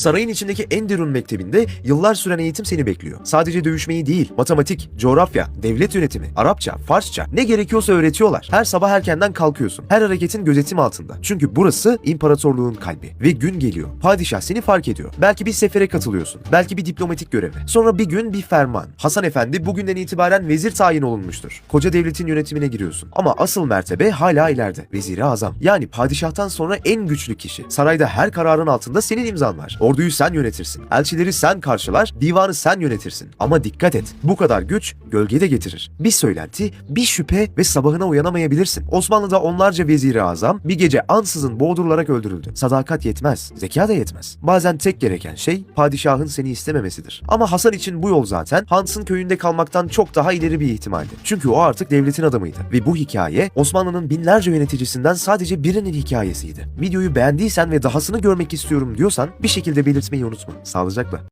Sarayın içindeki Enderun mektebinde yıllar süren eğitim seni bekliyor. Sadece dövüşmeyi değil, matematik, coğrafya, devlet yönetimi, Arapça, Farsça ne gerekiyorsa öğretiyorlar. Her sabah erkenden kalkıyorsun. Her hareketin gözetim altında. Çünkü burası imparatorluğun kalbi. Ve gün geliyor. Padişah seni fark ediyor. Belki bir sefere katılıyorsun. Belki bir diplomatik göreve. Sonra bir gün bir ferman. Hasan Efendi bugünden itibaren vezir tayin olunmuştur. Koca devletin yönetimine giriyorsun. Ama asıl mertebe hala ileride. Veziri azam. Yani padişahtan sonra en güçlü kişi. Sarayda her kararın altında senin imzan var. Orduyu sen yönetirsin. Elçileri sen karşılar, divanı sen yönetirsin. Ama dikkat et. Bu kadar güç gölgede getirir. Bir söylenti, bir şüphe ve sabahına uyanamayabilirsin. Osmanlı'da onlarca veziri azam bir gece ansızın boğdurularak öldürüldü. Sadakat yetmez, zeka da yetmez. Bazen tek gereken şey padişahın seni istememesidir. Ama Hasan için bu yol zaten Hans'ın köyünde kalmaktan çok daha ileri bir ihtimaldi. Çünkü o artık devletin adamıydı. Ve bu hikaye Osmanlı'nın binlerce yöneticisinden sadece birinin hikayesiydi. Videoyu beğendiysen ve dahasını görmek istiyorum diyorsan bir şekilde belirtmeyi unutma. Sağlıcakla.